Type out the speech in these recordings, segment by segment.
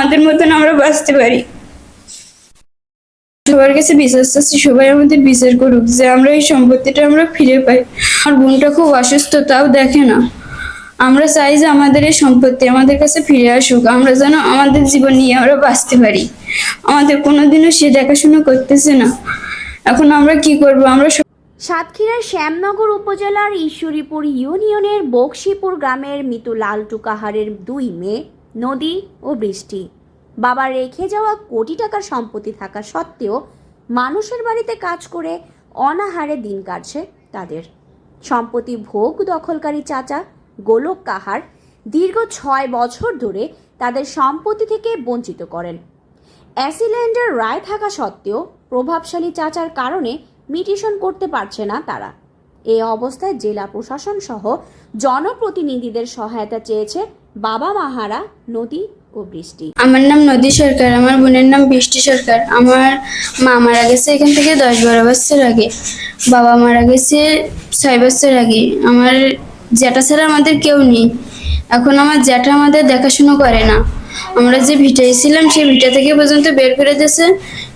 আমাদের মতন আমরা বাঁচতে পারি। সবার কাছে বিচার চাচ্ছি সবাই আমাদের বিচার করুক, যে আমরা এই সম্পত্তিটা আমরা ফিরে পাই। আমার বোনটা খুব অসুস্থ, তাও দেখে না। আমরা চাই যে আমাদের এই সম্পত্তি আমাদের কাছে ফিরে আসুক, আমরা যেন আমাদের জীবন নিয়ে আমরা বাঁচতে পারি। আমাদের কোনোদিনও সে দেখাশোনা করতেছে না। এখন আমরা কি করব? আমরা সাতক্ষীরার শ্যামনগর উপজেলার ঈশ্বরীপুর ইউনিয়নের বক্সিপুর গ্রামের মৃত লালটু কাহারের দুই মেয়ে নদী ও বৃষ্টি। বাবা রেখে যাওয়া কোটি টাকার সম্পত্তি থাকা সত্ত্বেও মানুষের বাড়িতে কাজ করে অনাহারে দিন কাটছে তাদের। সম্পত্তি ভোগ দখলকারী চাচা গোলক কাহার দীর্ঘ ছয় বছর ধরে তাদের সম্পত্তি থেকে বঞ্চিত করেন। অ্যাসিল্যান্ডের রায় থাকা সত্ত্বেও প্রভাবশালী চাচার কারণে মিটিশন করতে পারছে না তারা। এ অবস্থায় জেলা প্রশাসন সহ জনপ্রতিনিধিদের সহায়তা চেয়েছে বাবা মাহারা, নদী ও বৃষ্টি। আমার নাম নদী সরকার, আমার বোনের নাম বৃষ্টি সরকার। আমার মা মারা গেছে এখান থেকে দশ বারো বছর আগে। বাবা মারা গেছে ছয় বছর আগে। আমার জ্যাঠা ছাড়া আমাদের কেউ নেই। এখন আমার জ্যাঠা আমাদের দেখাশুনো করে না। আমরা যে ভিটায় ছিলাম, সেই ভিটা থেকে পর্যন্ত বের করে দিয়েছে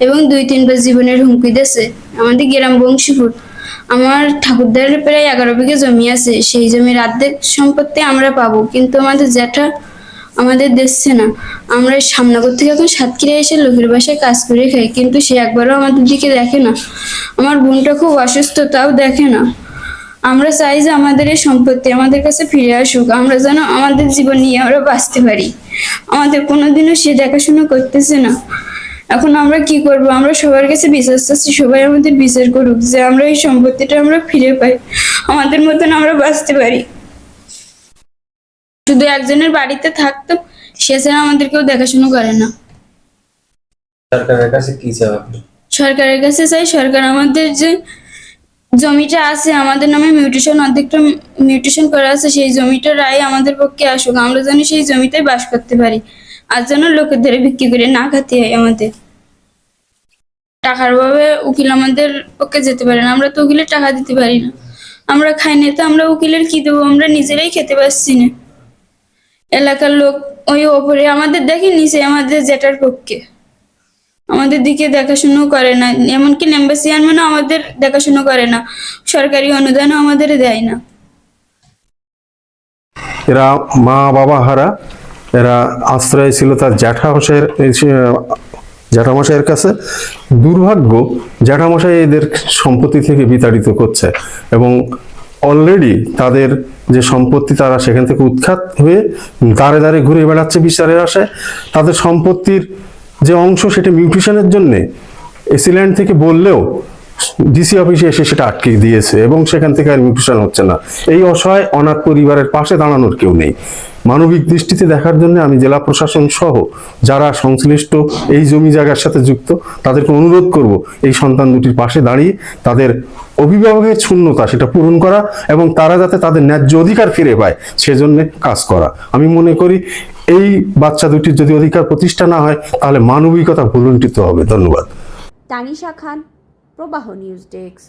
এবং দুই, তিনবার জীবনের হুমকি দিয়েছে। আমাদের গ্রাম বংশীপুর। আমার ঠাকুরদার প্রায় এগারো বিঘে জমি আছে। সেই জমির অর্ধেক সম্পত্তি আমরা পাবো, কিন্তু আমাদের জ্যাঠা আমাদের দিচ্ছে না। আমরা সামনগর থেকে এখন সাতক্ষীরা এসে লোকের বাসায় কাজ করে খাই, কিন্তু সে একবারও আমাদের দিকে দেখে না। আমার বোনটা খুব অসুস্থ, তাও দেখে না। আমরা চাই যে আমাদের এই সম্পত্তি আমাদের কাছে ফিরে আসুক। আমরা যেন আমাদের জীবন নিয়ে আমরা বাঁচতে পারি। আমাদের কোনোদিনও সে দেখাশোনা করতেছে না। এখন আমরা কি করব? আমরা সবার কাছে বিচার চাচ্ছি সবাই আমাদের বিচার করুক যে আমরা এই সম্পত্তিটা আমরা ফিরে পাই। আমাদের মতন আমরা বাঁচতে পারি। শুধু একজনের বাড়িতে থাকতো সে ছাড়া আমাদের কেউ দেখাশোনা করে না। সরকারের কাছে কি আপনি? সরকারের কাছে চাই সরকার আমাদের যে জমিটা আছে, আমাদের নামে মিউটেশন অর্ধেকটা মিউটেশন করা আছে, সেই জমিটা রায় আমাদের পক্ষে আসুক, আমরা যেন সেই জমিতে বাস করতে পারি। আর যেন লোকের ধরে বিক্রি করে না খাতে হয় আমাদের। টাকার অভাবে উকিল আমাদের পক্ষে যেতে পারে না, আমরা তো উকিলের টাকা দিতে পারি না। আমরা খাই না, তো আমরা উকিলের কি দেবো? আমরা নিজেরাই খেতে পারছি না। এলাকার লোক ওই ওপরে আমাদের দেখে নিচে আমাদের জেটার পক্ষে। আমাদের দিকে দেখাশুনো করে না। এমনকি চেয়ারম্যানও আমাদের দেখাশুনো করে না। সরকারি অনুদানও আমাদের দেয় না। এরা মা বাবা হারা, এরা আশ্রয় ছিল তার জ্যাঠামশাইয়ের জ্যাঠামশাইয়ের কাছে। দুর্ভাগ্য, জ্যাঠামশাই এদের সম্পত্তি থেকে বিতাড়িত করছে এবং অলরেডি তাদের যে সম্পত্তি তারা সেখান থেকে উৎখাত হয়ে দাঁড়ে দাঁড়ে ঘুরে বেড়াচ্ছে বিচারের আশায়। তাদের সম্পত্তির যে অংশ সেটা মিউটিশনের জন্যে এসিল্যান্ড থেকে বললেও ডিসি অফিসে এসে সেটা আটকে দিয়েছে এবং সেখান থেকে আর মিউটেশন হচ্ছে না। এই অসহায়, অনাথ পরিবারের পাশে দাঁড়ানোর কেউ নেই। মানবিক দৃষ্টিতে দেখার জন্য আমি জেলা প্রশাসন সহ যারা সংশ্লিষ্ট এই জমি জায়গার সাথে যুক্ত, তাদেরকে অনুরোধ করব এই সন্তান দুটির পাশে দাঁড়িয়ে তাদের অভিভাবকের শূন্যতা সেটা পূরণ করা এবং তারা যাতে তাদের ন্যায্য অধিকার ফিরে পায় সেজন্য কাজ করা। আমি মনে করি এই বাচ্চা দুটির যদি অধিকার প্রতিষ্ঠা না হয়, তাহলে মানবিকতা ভুলুণ্ঠিত হবে। ধন্যবাদ। তানিশা খান, প্রবাহ নিউজ ডেস্ক।